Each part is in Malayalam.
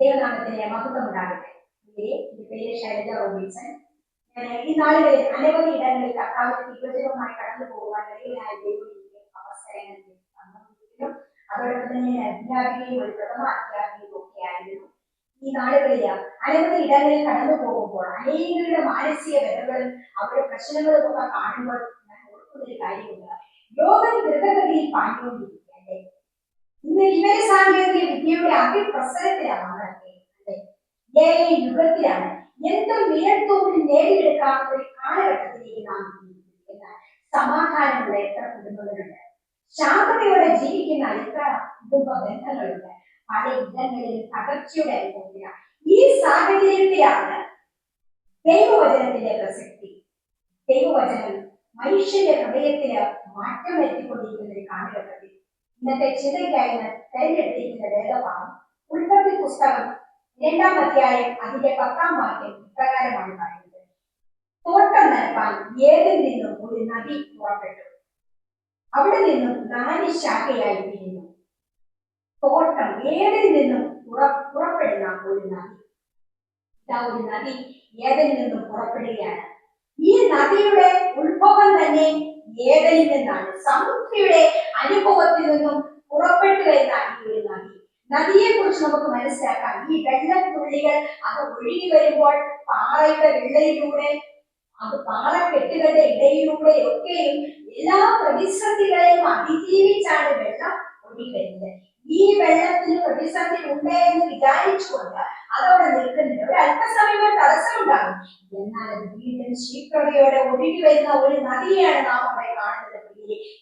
ദൈവനാമത്തിന്റെ മഹത്വം ഉണ്ടാകട്ടെ എന്റെ പേര് ശൈലജ റോബിൻസൺ ഈ നാളുകളിൽ അനവധി ഇടങ്ങളിൽ കർത്താവിന്റെ വിഭജനവുമായി കടന്നു പോകുവാൻ ഇടയിലായ ദൈവം അവസരങ്ങൾ തന്നിരിക്കുന്നു. അതോടൊപ്പം തന്നെ ഞാൻ അധ്യാപികയും ഒരു പ്രഥമ അധ്യാപികയും ഒക്കെ ആയിരുന്നു. ഈ നാളുകളിൽ അനവധി ഇടങ്ങളിൽ കടന്നു പോകുമ്പോൾ അനേകരുടെ മാനസിക വ്യതകളും അവരുടെ പ്രശ്നങ്ങളും ഒക്കെ കാണുമ്പോൾ ഞാൻ ഓർക്കുന്നൊരു കാര്യമുണ്ട്. ലോകം ദ്രുതഗതിയിൽ പാഞ്ഞുകൊണ്ടിരിക്കുക അല്ലേ ഇന്ന് വിവര സാങ്കേതിക വിദ്യയുടെ അതിപ്രസരത്തിലാണ് എന്തും വിരൽത്തോടിൽ നേടിയെടുക്കാവുന്ന ഒരു കാലഘട്ടത്തിലേക്ക് നാം സമാധാനമുള്ള എത്ര കുടുംബങ്ങളുണ്ട് ശാന്തതയോടെ ജീവിക്കുന്ന എത്ര കുടുംബ ബന്ധങ്ങളുണ്ട് പല ഇടങ്ങളിൽ തകർച്ചയുടെ അനുഭവത്തില. ഈ സാഹചര്യത്തിലാണ് ദൈവവചനത്തിന്റെ പ്രസക്തി. ദൈവവചനം മനുഷ്യന്റെ ഹൃദയത്തിന് മാറ്റം വരുത്തിക്കൊണ്ടിരിക്കുന്ന ഒരു കാലഘട്ടത്തിൽ ഇന്നത്തെ ചിന്തയ്ക്കായി തെരഞ്ഞെടുത്തിരിക്കുന്ന വേദഭാഗം ഉൽപ്പത്തി പുസ്തകം രണ്ടാം അധ്യായം അതിന്റെ പത്താം വാക്യം ഇപ്രകാരമാണ് പറയുന്നത്. തോട്ടം നനപ്പാൻ ഏതിൽ നിന്നും ഒരു നദി പുറപ്പെട്ടു. അവിടെ നിന്നും നാല് ശാഖയായി പിരിഞ്ഞു തോട്ടം ഏതിൽ നിന്നും പുറ പുറപ്പെടുന്ന ഒരു നദി. ഇതാ ഒരു നദി ഏതിൽ നിന്നും പുറപ്പെടുകയാണ്? ഈ നദിയുടെ ഉത്ഭവം തന്നെ ഏതയിൽ നിന്നാണ്. സമുദ്രയുടെ അനുഭവത്തിൽ നിന്നും പുറപ്പെട്ടു വരുന്ന ഈ ഒരു നദി. നദിയെ കുറിച്ച് നമുക്ക് മനസ്സിലാക്കാം. ഈ വെള്ളത്തുള്ളികൾ അത് ഒഴുകി വരുമ്പോൾ പാറയുടെ വെള്ളയിലൂടെ അത് പാറക്കെട്ടുകളുടെ ഇടയിലൂടെ ഒക്കെയും എല്ലാ പ്രതിസന്ധികളെയും അതിജീവിച്ചാണ് വെള്ളം ഒഴുകി വരുന്നത്. ഈ വെള്ളത്തിന് പ്രതിസന്ധി ഉണ്ട് എന്ന് വിചാരിച്ചുകൊണ്ട് അതോടെ നിൽക്കുന്നില്ല. ഒരു അല്പസമയം തടസ്സമുണ്ടാകും. എന്നാൽ അത് വീണ്ടും ശീക്രതയോടെ ഒഴുകി വരുന്ന ഒരു നദിയാണ് നാം അവിടെ കാണുന്നത്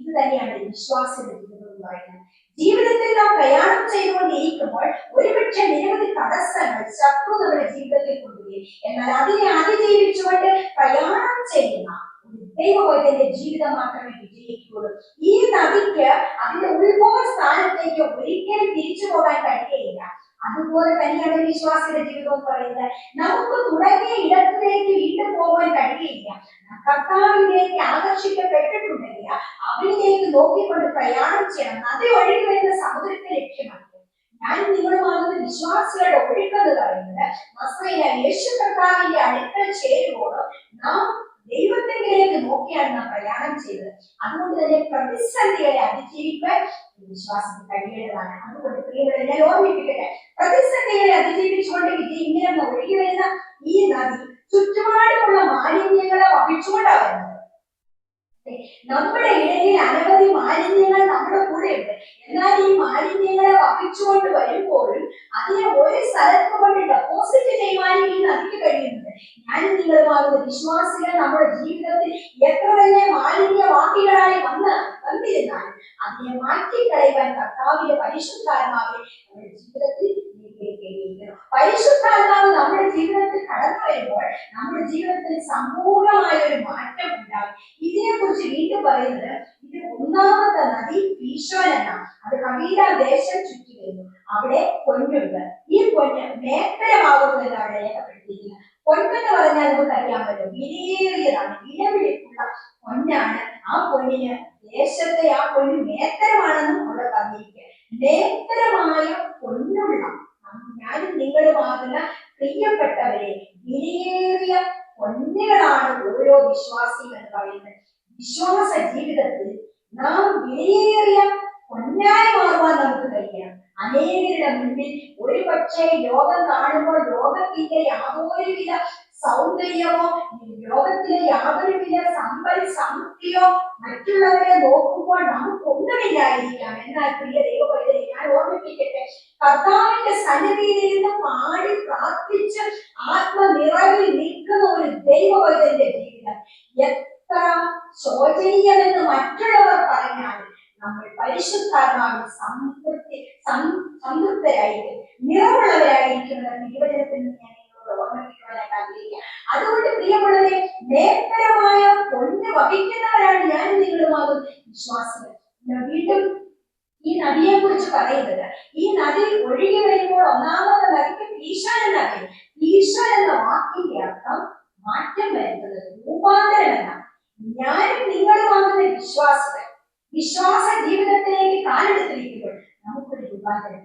ഇത് തന്നെയാണ് വിശ്വാസം എന്ന് പറയുന്നത് ജീവിതത്തിൽ നാം പ്രയാണം ചെയ്തുകൊണ്ടിരിക്കുമ്പോൾ ഒരുപക്ഷെ നിരവധി തടസ്സങ്ങൾ ശത്രു നമ്മുടെ ജീവിതത്തിൽ കൊണ്ടുവരും. എന്നാൽ അതിനെ അതിജീവിച്ചുകൊണ്ട് പ്രയാണം ചെയ്യുന്ന ദൈവവൈദ്യന്റെ ജീവിതം മാത്രമേ വിജയിക്കുകയുള്ളൂ ഈ നദിക്ക് അതിന്റെ ഉത്ഭവ സ്ഥാനത്തേക്ക് ഒരിക്കലും തിരിച്ചു പോകാൻ കഴിയുകയില്ല. അതുപോലെ തന്നെയാണ് വിശ്വാസിയുടെ ജീവിതം പറയുന്നത്. നമുക്ക് തുടങ്ങിയ ഇടത്തിലേക്ക് വീണ്ടും പോകാൻ കഴിയുകയില്ല. കർത്താവിലേക്ക് ആകർഷിക്കപ്പെട്ടിട്ടുണ്ടെങ്കിൽ അവരിലേക്ക് നോക്കിക്കൊണ്ട് പ്രയാണം ചെയ്യണം. നദി ഒഴുകി വരുന്ന സമുദ്രത്തെ ലക്ഷ്യമാക്കി. ഞാൻ നിങ്ങളുമാകുന്ന വിശ്വാസികളുടെ ഒഴുക്കെന്ന് പറയുന്നത് നസ്രയ യേശു കർത്താവിന്റെ അടുക്കൽ ചേരുമ്പോൾ നാം ദൈവത്തിലേക്ക് നോക്കിയാണ് നാം പ്രയാണം ചെയ്തത്. അതുകൊണ്ട് തന്നെ പ്രതിസന്ധികളെ അതിജീവിക്കാൻ വിശ്വാസത്തിന് കഴിയേണ്ടതാണ്. അതുകൊണ്ട് പ്രിയപ്പെട്ട ഞാൻ ഓർമ്മിപ്പിക്കട്ടെ പ്രതിസന്ധികളെ അതിജീവിച്ചുകൊണ്ട് വിജയ ഇങ്ങനെ ഒഴുകി വരുന്ന ഈ നദി ചുറ്റുപാടുമുള്ള മാലിന്യങ്ങളെ വഹിച്ചുകൊണ്ടാണ് വരുന്നത്. നമ്മുടെ ഇടയിൽ അനവധി മാലിന്യങ്ങൾ നമ്മുടെ കൂടെയുണ്ട്. എന്നാൽ ഈ മാലിന്യങ്ങളെ വഹിച്ചുകൊണ്ട് വരുമ്പോഴും അതിനെ ഒരു സ്ഥലത്ത് കൊണ്ട് ഡെപ്പോസിറ്റ് ചെയ്യുവാനും ഈ നദിക്ക് കഴിയുന്നുണ്ട് ഞാൻ നിങ്ങളുമാകുന്ന വിശ്വാസികൾ നമ്മുടെ ജീവിതത്തിൽ എത്ര തന്നെ മാലിന്യവാഹികളായി വന്ന് വന്നിരുന്നാൽ അതിനെ മാറ്റിക്കളയുവാൻ കർത്താവിന്റെ പരിശുദ്ധാത്മാവിനെ നമ്മുടെ ജീവിതത്തിൽ പരിശുദ്ധാത്മാവ് നമ്മുടെ ജീവിതത്തിൽ കടന്നു വരുമ്പോൾ നമ്മുടെ ജീവിതത്തിൽ സമ്പൂർണമായ ഒരു മാറ്റം ഉണ്ടാകും. ഇതിനെ കുറിച്ച് വീണ്ടും പറയുന്നത് ഇത് ഒന്നാമത്തെ നദി ഈശോൻ അത് കവീര ദേശം ചുറ്റി വരുന്നു. അവിടെ പൊന്നുണ്ട്. ഈ പൊന്ന് മേത്തരമാകുന്നു എന്ന് അവിടെ രേഖപ്പെടുത്തിയിരിക്കുന്നത് പൊന്നെന്ന് പറഞ്ഞാൽ നമുക്കറിയാമല്ലോ വിലയേറിയതാണ്. വിലപിടിപ്പുള്ള പൊന്നാണ് ആ പൊന്നിന് ദേശത്തെ ആ പൊന്ന് നേത്തരമാണെന്നും അവിടെ പറഞ്ഞിരിക്കുക. നേത്തരമായ പൊന്നുള്ള ഞാനും നിങ്ങളുമാകുന്ന പ്രിയപ്പെട്ടവരെ വിലയേറിയ പൊന്നുകളാണ് ഓരോ വിശ്വാസിയും എന്ന് പറയുന്നത്. വിശ്വാസ ജീവിതത്തിൽ നാം വിലയേറിയ പൊന്നായി മാറുവാൻ നമുക്ക് കഴിയണം അനേകരുടെ മുന്നിൽ ഒരു പക്ഷേ ലോകം കാണുമ്പോൾ ലോകത്തിന്റെ യാതൊരുവിധ സൗന്ദര്യമോ ലോകത്തിലെ യാതൊരുവിധ സമ്പൽ സമൃദ്ധിയോ മറ്റുള്ളവരെ നോക്കുമ്പോൾ നമുക്കൊന്നുമില്ലായിരിക്കാം. എന്നാൽ പ്രിയ ദൈവപൈതലെ ഞാൻ ഓർമ്മിപ്പിക്കട്ടെ കർത്താവിന്റെ സന്നിധിയിൽ നിന്ന് പാടി പ്രാർത്ഥിച്ച് ആത്മനിറവിൽ നിൽക്കുന്ന ഒരു ദൈവപൈതന്റെ ജീവിതം. എത്ര ശോചനീയമെന്ന് മറ്റുള്ളവർ പറഞ്ഞാൽ നമ്മൾ പരിശുദ്ധാത്മാവിൽ സംതൃപ്തി സംതൃപ്തരായിരിക്കും നിറമുള്ളവരായിരിക്കുന്നത് നിർവചനത്തിൽ ഞാൻ നിങ്ങളോട് ഓർമ്മിപ്പിക്കുവാനായിട്ട് അതുകൊണ്ട് പ്രിയമുള്ളവരെ നേത്രമായ പൊന്ന് വഹിക്കുന്നവരാണ് ഞാൻ നിങ്ങളുമാകും വിശ്വാസികൾ. വീണ്ടും ഈ നദിയെ കുറിച്ച് പറയുന്നത് ഈ നദി ഒഴുകി വരുമ്പോൾ ഒന്നാമത്തെ നദിക്ക് ഈശ്വരൻ നദി ഈശ്വരൻ എന്ന വാക്കിന്റെ അർത്ഥം മാറ്റം വരുന്നത് രൂപാന്തരം എന്നാണ്. ഞാനും നിങ്ങളുമാകുന്ന വിശ്വാസികൾ. വിശ്വാസ ജീവിതത്തിലേക്ക് കാലെടുത്തിരിക്കുമ്പോൾ നമുക്കൊരു രൂപാന്തരം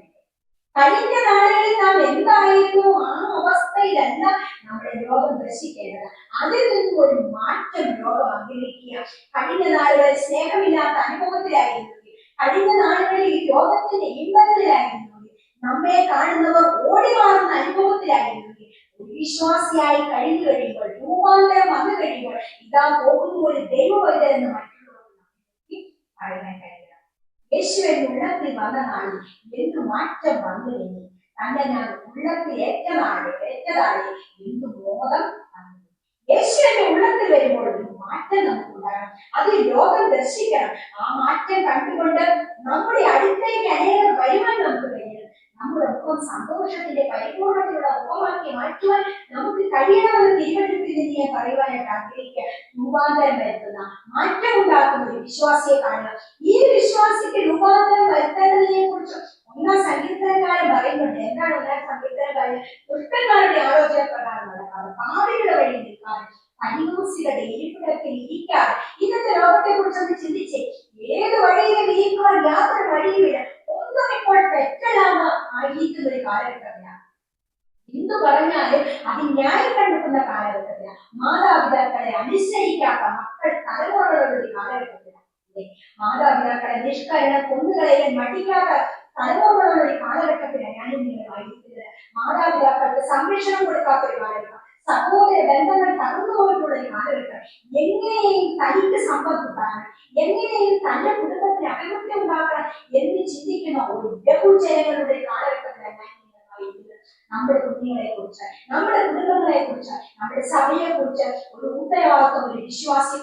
കഴിഞ്ഞ നാളുകളിൽ നാം എന്തായിരുന്നു? ആ അവസ്ഥയിലല്ല നമ്മുടെ ലോകം ദർശിക്കേണ്ടത്. അതിൽ നിന്നും ഒരു മാറ്റം ലോകം ആഗ്രഹിക്കുക കഴിഞ്ഞ നാളുകളിൽ സ്നേഹമില്ലാത്ത അനുഭവത്തിലായിരുന്നു. കഴിഞ്ഞ നാളുകളിൽ ഈ ലോകത്തിന്റെ ഇമ്പത്തിലായിരുന്നു. നമ്മെ കാണുന്നവർ ഓടി മാറുന്ന അനുഭവത്തിലായിരുന്നു വിശ്വാസിയായി കഴിഞ്ഞു കഴിയുമ്പോൾ രൂപാന്തരം വന്നു കഴിയുമ്പോൾ ഇതാ പോകുന്ന ഒരു ദൈവവൈദ്യരെന്ന് മറ്റുള്ളവർക്ക് പറയാൻ കഴിയണം യേശുവിന്റെ ഉള്ളത്തിൽ വന്ന നാളിൽ എന്ത് മാറ്റം വന്നു കഴിഞ്ഞു തന്നെ ഞാൻ ഉള്ളത്തിൽ ഏറ്റതാണ് ഏറ്റതായി എന്ത് ബോധം വന്നു യേശുവിന്റെ ഉള്ളത്തിൽ വരുമ്പോൾ ഒരു മാറ്റം നമുക്കുണ്ടാകണം അത് ലോകം ദർശിക്കണം ആ മാറ്റം കണ്ടുകൊണ്ട് നമ്മുടെ അടുത്തേക്ക് അനേകം വരുവാൻ നമുക്ക് കഴിയണം നമ്മുടെ മുഖം സന്തോഷത്തിന്റെ പരിപൂർണതയുള്ള ഉപമാക്കി മാറ്റുവാൻ നമുക്ക് കഴിയണമെന്ന് തിരുവനന്തപുരത്തിൽ ഞാൻ പറയുവാനായിട്ട് ആഗ്രഹിക്കുക. രൂപാന്തരം വരുത്തുന്ന മാറ്റം ഉണ്ടാക്കുന്ന ഒരു വിശ്വാസിയെ കാണുക. ഈ വിശ്വാസിക്ക് രൂപാന്തരം വരുത്തേണ്ടതിനെ കുറിച്ച് ഒന്നാം സങ്കീർത്തനക്കാരൻ പറയുന്നുണ്ട്. എന്താണ് ഒന്നാം സങ്കീർത്തനക്കാരൻ? ദുഷ്ടന്മാരുടെ ആലോചന പ്രകാരം നടക്കാറ് പാവികളുടെ വഴി നിൽക്കാറ് പരിമൂസികളുടെ ഇരിപ്പിടത്തിൽ ഇരിക്കാറ് ഇന്നത്തെ ലോകത്തെ കുറിച്ച് ഒന്ന് ചിന്തിച്ച് ഏത് വഴിയിലും ഇരിക്കുവാൻ യാതൊരു കാലഘട്ടത്തിലാണ് എന്തു പറഞ്ഞാലും അത് ന്യായം കണ്ടെത്തുന്ന കാലഘട്ടത്തിലാണ് മാതാപിതാക്കളെ അനുസരിക്കാത്ത മക്കൾ തലമുറകളുടെ ഒരു കാലഘട്ടത്തിലാണ് അല്ലേ? മാതാപിതാക്കളെ നിഷ്കരണം കൊന്നുകളയാൻ മടിക്കാത്ത തലമുറകളുടെ ഒരു കാലഘട്ടത്തിലാണ് ഞാൻ നിങ്ങളുമായിരിക്കുന്നത് മാതാപിതാക്കൾക്ക് സംരക്ഷണം കൊടുക്കാത്ത ഒരു കാലഘട്ടം സഹോദര ബന്ധങ്ങൾ തകർന്നു പോയിട്ടുള്ള ഒരു കാലഘട്ടം എങ്ങനെയും തനിക്ക് സമ്പത്തുണ്ടാകണം എങ്ങനെയും തന്റെ കുടുംബത്തിന് അഭിവൃദ്ധി ഉണ്ടാക്കണം എന്ന് ചിന്തിക്കുന്ന ഒരു ബഹുജനങ്ങളുടെ കാലഘട്ടത്തിലാണ് ഞാൻ നമ്മുടെ കുഞ്ഞുങ്ങളെ കുറിച്ച് നമ്മുടെ കുടുംബങ്ങളെ കുറിച്ച് നമ്മുടെ സഭയെ കുറിച്ച് ഒരു ഉത്തരവാദിത്വം ഒരു വിശ്വാസി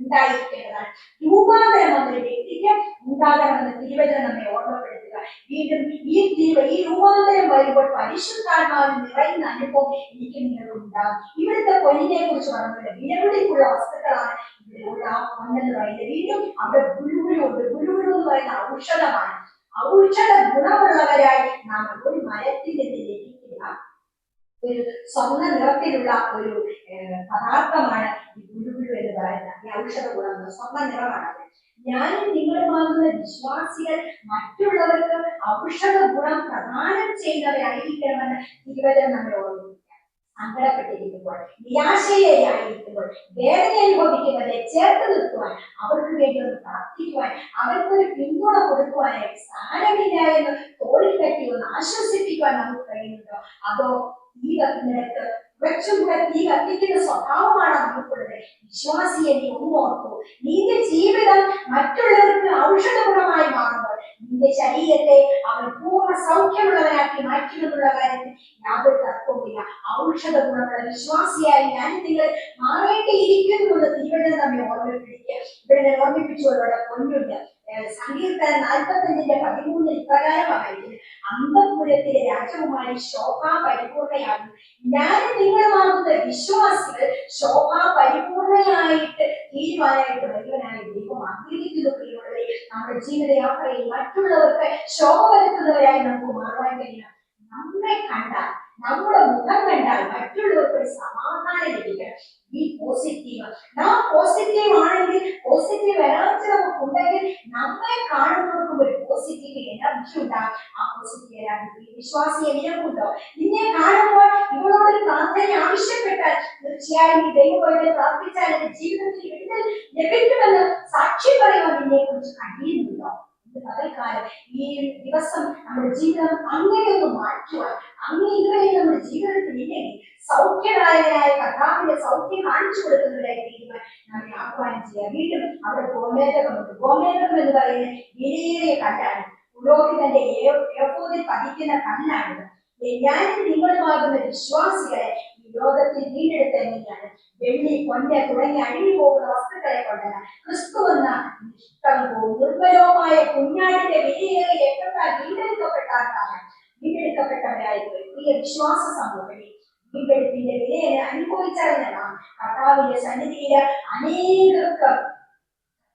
ഉണ്ടായിരിക്കേണ്ടതാണ്. രൂപാന്തരം എന്നൊരു വ്യക്തിക്ക് ഉണ്ടാകണമെന്ന് തിരുവചനം നമ്മെ ഓർമ്മപ്പെടുത്തുക. വീണ്ടും ഈ തീവ ഈ രൂപാന്തരം വരുമ്പോൾ പരിശുദ്ധാത്മാവിൽ നിറയുന്ന അനുഭവം എനിക്ക് നിങ്ങൾ ഉണ്ടാകും. ഇവിടുത്തെ പൊന്നിനെ കുറിച്ച് പറഞ്ഞിട്ട് വിലപിടിപ്പുള്ള വസ്തുക്കളാണ് ഇവിടെയുള്ള ആ പൊന്നെന്ന് പറയുന്നത് വീണ്ടും അവിടെ ഗുരുഗുരു ഉണ്ട് ഗുരുഗുരു എന്ന് പറയുന്ന ഔഷധമാണ് ഔഷധ ഗുണമുള്ളവരായി നാം ഒരു മരത്തിൽ നിന്ന് ഒരു സ്വർണ നിറത്തിലുള്ള ഒരു പദാർത്ഥമാണ് ഈ ഗുരുഗുരു എന്ന് പറയുന്നത്. ഈ ഔഷധ ഗുണം സ്വർണ നിറമാണ് ഞാനും നിങ്ങളുമാകുന്ന വിശ്വാസികൾ മറ്റുള്ളവർക്ക് ഔഷധ ഗുണം പ്രദാനം ചെയ്യുന്നവരായിരിക്കണമെന്ന് തിരുവചനം നമ്മൾ ഓർമ്മിപ്പിക്കുക സങ്കടപ്പെട്ടിരിക്കുമ്പോൾ നിരാശയിലായിരിക്കുമ്പോൾ വേദന അനുഭവിക്കുന്നവരെ ചേർത്ത് നിർത്തുവാൻ അവർക്ക് വേണ്ടി ഒന്ന് പ്രാർത്ഥിക്കുവാൻ അവർക്കൊരു പിന്തുണ കൊടുക്കുവാനായിട്ട് സാരമില്ല എന്ന് തോളിൽ കെട്ടി ഒന്ന് ആശ്വസിപ്പിക്കുവാൻ നമുക്ക് കഴിയുന്നുണ്ടോ? അതോ ഈ കത്തുന്നിടത്ത് കുറച്ചും കൂടെ തീ കത്തിക്കുന്ന സ്വഭാവമാണ് നമുക്കുള്ളത് വിശ്വാസിയെ നീ ഒന്നോർത്തു നിന്റെ ജീവിതം മറ്റുള്ളവർക്ക് ഔഷധ ഗുണമായി മാറുമ്പോൾ നിന്റെ ശരീരത്തെ അവൻ പൂർണ സൗഖ്യമുള്ളവനാക്കി മാറ്റുമെന്നുള്ള കാര്യത്തിൽ യാതൊരു തർക്കവുമില്ല. ഔഷധ ഗുണമുള്ള വിശ്വാസിയായി ഞാൻ നിങ്ങൾ മാറേണ്ടിയിരിക്കുന്നു എന്ന് തിരുവനന്തപുരം നമ്മെ ഓർമ്മിപ്പിക്കുക. ഇവിടെ ഓർമ്മിപ്പിച്ചുകൊണ്ടുള്ള പൊന്നുണ്ട്. സങ്കീർത്തനം നാൽപ്പത്തഞ്ചിന്റെ പതിമൂന്നിൽ ഇപ്രകാരമായിരിക്കും അന്തപുരത്തിലെ രാജകുമാരി ശോഭ പരിപൂർണയാകും ഞാൻ നിങ്ങളുമാകുന്ന വിശ്വാസികൾ ശോഭ പരിപൂർണയായിട്ട് തീരുമാനമായിട്ട് വരുവാനായി ദൈവം ആഗ്രഹിക്കുന്നു പ്രിയമുള്ളവരെ. നമ്മുടെ ജീവിതയാത്രയിൽ മറ്റുള്ളവർക്ക് ശോഭ വരുത്തുന്നവരായി നമുക്ക് മാറുവാൻ കഴിയണം. നമ്മെ കണ്ടാൽ നമ്മുടെ മുഖം കണ്ടാൽ മറ്റുള്ളവർക്ക് ഒരു സമാധാനം ലഭിക്കണം ഈ പോസിറ്റീവ് നാം പോസിറ്റീവ് ആണെങ്കിൽ പോസിറ്റീവ് എനർജി നമുക്ക് ഉണ്ടെങ്കിൽ നമ്മെ കാണുന്നവർക്കും ഒരു പോസിറ്റീവ് എനർജി ഉണ്ടാകും. ആ പോസിറ്റീവ് എനർജി വിശ്വാസി നിലമുണ്ടോ നിന്നെ കാണുമ്പോൾ ഇവളോട് പ്രാർത്ഥന ആവശ്യപ്പെട്ടാൽ തീർച്ചയായും ഈ ദൈവത്തെ പ്രാർത്ഥിച്ചാൽ എന്റെ ജീവിതത്തിൽ വിടുതൽ ലഭിക്കുമെന്ന് സാക്ഷി പറയുവാൻ നിന്നെ കുറിച്ച് കഴിയുന്നുണ്ടോ? പകൽക്കാലം ഈ ദിവസം നമ്മുടെ ജീവിതം അങ്ങനെയൊന്ന് മാറ്റുവാൻ അങ്ങനെ ഇതുവരെ നമ്മുടെ ജീവിതത്തിൽ ഇല്ലെങ്കിൽ സൗഖ്യദായകനായ കർത്താവിന്റെ സൗഖ്യം കാണിച്ചു കൊടുക്കുന്നവരായി തീരുവാൻ നമ്മെ ആഹ്വാനം ചെയ്യാം. വീണ്ടും അവിടെ ഗോമേതകമുണ്ട് ഗോമേതകം എന്ന് പറയുന്ന വിലയേറിയ കല്ലാണ്. പുരോഹിതന്റെ പതിക്കുന്ന കല്ലാണ് ഞാനും നിങ്ങളുമാകുന്ന വിശ്വാസികളെ ലോകത്തിൽ വീണ്ടെടുത്ത എങ്ങനെയാണ്? വെള്ളി കൊണ്ട തുടങ്ങി അഴിഞ്ഞു പോകുന്ന വസ്തുക്കളെ കൊണ്ടല്ല. ക്രിസ്തു എന്ന നിഷ്കളങ്കവും നിർമ്മലവുമായ കുഞ്ഞാടിന്റെ വിലയേറെ എത്രത്താൽ വീണ്ടെടുക്കപ്പെട്ടാർക്കാണ്. വീണ്ടെടുക്കപ്പെട്ടവരായി പ്രിയ വിശ്വാസ സമൂഹത്തിൽ വീണ്ടെടുപ്പിന്റെ വിലയെ അനുഭവിച്ചറിഞ്ഞതാണ് കർത്താവിന്റെ സന്നിധിയിൽ അനേകർക്ക്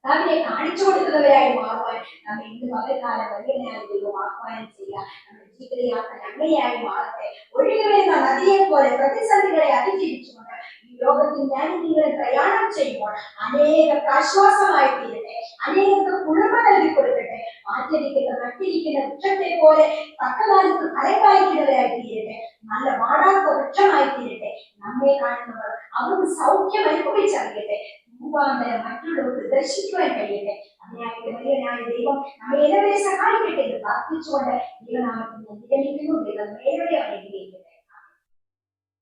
കർത്താവിനെ കാണിച്ചു കൊടുക്കുന്നവരായി മാറുവാൻ നമ്മെ ഇന്ന് പകൽക്കാലം വലിയനായ ദൈവം ആഹ്വാനം ചെയ്യുക. നമ്മുടെ ജീവിതയാത്ര അങ്ങനെയായി മാറട്ടെ. ഒഴുകി നദിയെ പോലെ പ്രതിസന്ധികളെ അതിജീവിച്ചുകൊണ്ട് ഈ ലോകത്തിൽ ഞാൻ നിങ്ങളെ പ്രയാണം ചെയ്യുമ്പോൾ അനേകർക്ക് ആശ്വാസമായി തീരട്ടെ. അനേകർക്ക് കുളിർമ നൽകി കൊടുക്കട്ടെ. ആചരിക്കുന്ന നട്ടിരിക്കുന്ന വൃക്ഷത്തെ പോലെ തക്കകാലത്ത് ഫലം തീരട്ടെ. നല്ല വാടാത്ത വൃക്ഷമായി തീരട്ടെ. നമ്മെ കാണുന്നവർ അവർക്ക് സൗഖ്യം അനുഭവിച്ചറിയട്ടെ. മുമ്പാന്തരം മറ്റുള്ളവർക്ക് ദർശിക്കുവാൻ കഴിയട്ടെ. അതിനായിട്ട് വലിയനായ ദൈവം നമ്മെ എല്ലാവരെയും സഹായിക്കട്ടെ എന്ന് പ്രാർത്ഥിച്ചുകൊണ്ട് ദൈവനാമത്തിൽ ഞാൻ വിരമിക്കുന്നു. ദൈവം ഏറെ അനുഗ്രഹിക്കട്ടെ.